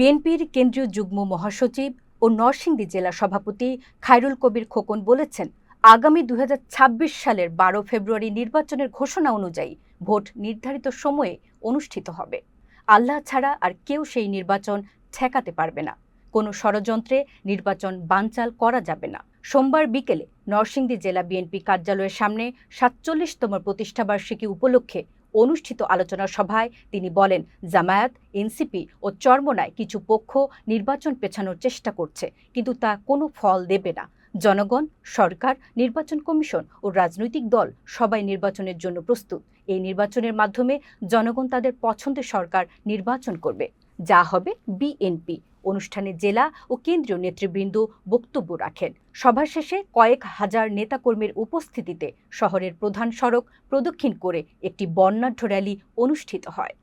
বিএনপির কেন্দ্রীয় যুগ্ম মহাসচিব ও নরসিংদী জেলা সভাপতি খায়রুল কবির খোকন বলেছেন, আগামী দু হাজার ছাব্বিশ সালের বারো ফেব্রুয়ারি নির্বাচনের ঘোষণা অনুযায়ী ভোট নির্ধারিত সময়ে অনুষ্ঠিত হবে। আল্লাহ ছাড়া আর কেউ সেই নির্বাচন ঠেকাতে পারবে না। কোনো ষড়যন্ত্রে নির্বাচন বানচাল করা যাবে না। সোমবার বিকেলে নরসিংদী জেলা বিএনপি কার্যালয়ের সামনে সাতচল্লিশতম প্রতিষ্ঠাবার্ষিকী উপলক্ষে অনুষ্ঠিত আলোচনা সভায় তিনি বলেন, জামায়াত, এনসিপি ও চরমনায় কিছু পক্ষ নির্বাচন পেছানোর চেষ্টা করছে, কিন্তু তা কোনো ফল দেবে না। জনগণ, সরকার, নির্বাচন কমিশন ও রাজনৈতিক দল সবাই নির্বাচনের জন্য প্রস্তুত। এই নির্বাচনের মাধ্যমে জনগণ তাদের পছন্দের সরকার নির্বাচন করবে। যা হবে বিএনপি অনুষ্ঠানে জেলা ও কেন্দ্রীয় নেতৃবৃন্দ বক্তব্য রাখেন। সভা শেষে কয়েক হাজার নেতাকর্মীর উপস্থিতিতে শহরের প্রধান সড়ক প্রদক্ষিণ করে একটি বর্ণাঢ্য র্যালি অনুষ্ঠিত হয়।